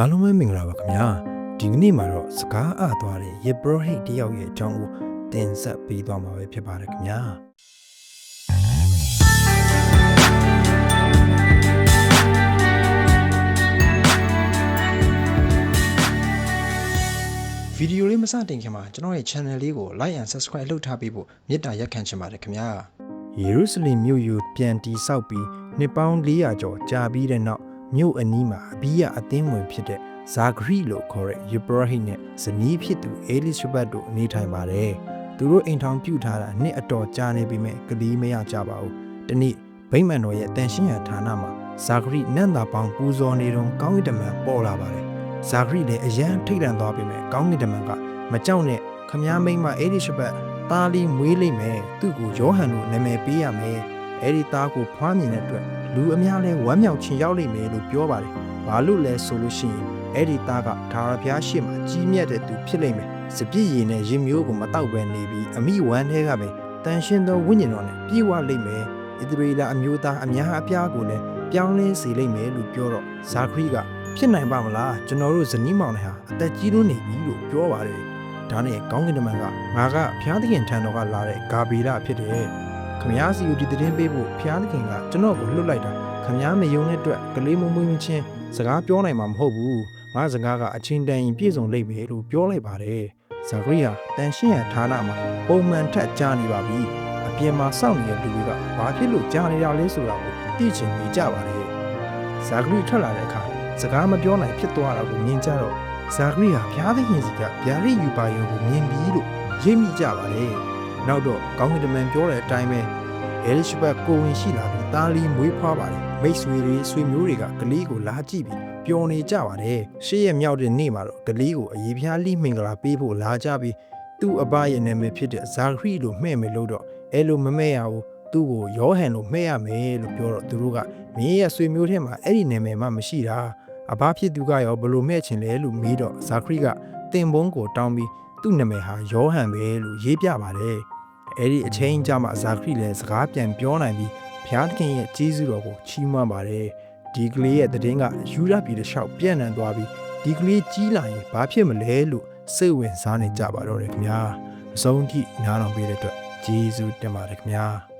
အားလုံးပဲမင်္ဂလာပါခင်ဗျာဒီကနေ့မှာတော့စကားအသွားတဲ့ယေဘရဟိတ်တယောက်ရဲ့အကြောင်းကိုတင်ဆက်ပေးသွားမှာပဲဖြစ်ပါတယ်ခင်ဗျာဗီဒီယိုလေးမစတင်ခင်မှာကျွန်တော်ရဲ့ channel လေးကို like and subscribe လုပ်ထားပေးဖို့မေတ္တာရက်ခံချင်ပါတယ်ခင်ဗျာယေရုရှလင်မြို့ယူပြန်တည်ဆောက်ပြီးနှစ်ပေါင်း400ကျော်ကြာပြီးတဲ့နောက် မြို့အနီးမှာအဘိယအသင်းဝင်ဖြစ်တဲ့ဇာဂရိလို့ခေါ်တဲ့ယေဘရဟိတ်နဲ့ဇနီးဖြစ်သူအေလိရှဘတ်တို့နေထိုင်ပါတယ်သူတို့အိမ်ထောင်ပြုထားတာနှစ်အတော်ကြာနေပြီမဲ့ကလေးမရကြပါဘူးဒီနေ့ဗိမ္မာန်တော်ရဲ့တန်ရှင်းရဌာနမှာဇာဂရိနန္တာပေါင်းပူဇော်နေတော့ကောင်းကင်တမန်ပေါ်လာပါတယ်ဇာဂရိလည်းအရန်ထိတ်လန့်သွားပြီမဲ့ကောင်းကင်တမန်ကမကြောက်နဲ့ခမားမိန်းမအေလိရှဘတ်သားလေးမွေးလိမ့်မယ်သူ့ကိုယောဟန်လို့နာမည်ပေးရမယ် အဲ့ဒီသားကိုဖွားမြင်တဲ့အတွက်လူအများလဲဝမ်းမြောက်ချင်ရောက်လိမ့်မယ်လို့ပြောပါတယ်ဘာလို့လဲဆိုလို့ရှိရင်အဲ့ဒီသားကဒါရဖျားရှိမှကြီးမြတ်တဲ့သူဖြစ်လိမ့်မယ်စပြည့်ရည်နဲ့ရင်မျိုးကိုမတောက်ပဲနေပြီးအမိဝမ်းထဲကပဲတန်ရှင်းသောဝိညာဉ်တော်နဲ့ပြေဝလိမ့်မယ်ဣသရေလအမျိုးသားအများအပြားကိုလည်းပြောင်းလဲစေလိမ့်မယ်လို့ပြောတော့ဇာခရီကဖြစ်နိုင်ပါမလားကျွန်တော်တို့ဇနီးမောင်နဲ့ဟာအသက်ကြီးလွန်းနေပြီလို့ပြောပါတယ်ဒါနဲ့ကောင်းကင်တမန်ကငါကဘုရားသခင်ထံတော်ကလာတဲ့ဂါဗေလဖြစ်တယ် ခမည်းစီကိုဒီသတင်းပေးဖို့ဘုရားသခင်ကကျွန်တော်ကိုလွတ်လိုက်တာခမည်းမယုံတဲ့အတွက်ကလေးမမွေးမချင်းစကားပြောနိုင်မှာမဟုတ်ဘူးငါစကားကအချင်းတန်ရင်ပြည့်စုံလိမ့်မယ်လို့ပြောလိုက်ပါတယ်ဇာဂရိဟာတန်ရှင်းရဌာနမှာပုံမှန်ထက်ကြားနေပါပြီအပြင်မှာစောင့်နေတဲ့လူတွေကဘာဖြစ်လို့ကြားနေတာလဲဆိုတာကိုသိချင်နေကြပါတယ်ဇာဂရိထွက်လာတဲ့အခါစကားမပြောနိုင်ဖြစ်သွားတာကိုမြင်ကြတော့ဇာဂရိဟာဘုရားသခင်စီကဗျာဒိတ်ယူပါယုံကိုမြင်ပြီးလို့ရိပ်မိကြပါတယ် နောက်တော့ကောင်းကင်တမန်ပြောတဲ့အတိုင်းပဲအဲလိရှဘတ်ကိုဝင်ရှိလာပြီးတာလီမွေးဖွားပါတယ်မိတ်ဆွေတွေဆွေမျိုးတွေကကလေးကိုလာကြည့်ပြီးပျော်နေကြပါတယ်ရှေ့ရမြောက်တဲ့နေ့မှာတော့ကလေးကိုအရေးပြားလိမင်္ဂလာပေးဖို့လာကြပြီးသူ့အဘရဲ့နာမည်ဖြစ်တဲ့ဇာခရီလို့မှဲ့မယ်လို့တော့အဲလိုမမဲ့ရဘူးသူ့ကိုယောဟန်လို့မှဲ့ရမယ်လို့ပြောတော့သူတို့ကမင်းရဲ့ဆွေမျိုးထဲမှာအဲ့ဒီနာမည်မှမရှိတာအဘဖြစ်သူကရောဘယ်လိုမဲ့ချင်လဲလို့မေးတော့ဇာခရီကတင်ဘုံကိုတောင်းပြီးသူ့နာမည်ဟာယောဟန်ပဲလို့ရေးပြပါတယ် အဲ့ဒီအချိန်ကြမှာဇာခရီလည်းစကားပြန်ပြောနိုင်ပြီးဘုရားသခင်ရဲ့ကြီးစုတော်ကိုချီးမွမ်းပါတယ်ဒီကလေးရဲ့တည်င်းကယူရပြည်တစ်လျှောက်ပြန့်နှံ့သွားပြီးဒီကလေးကြီးလာရင်ဘာဖြစ်မလဲလို့စိတ်ဝင်စားနေကြပါတော့တယ်ခင်ဗျာအဆုံးထိနားတော်ပေးတဲ့အတွက်ကျေးဇူးတင်ပါတယ်ခင်ဗျာ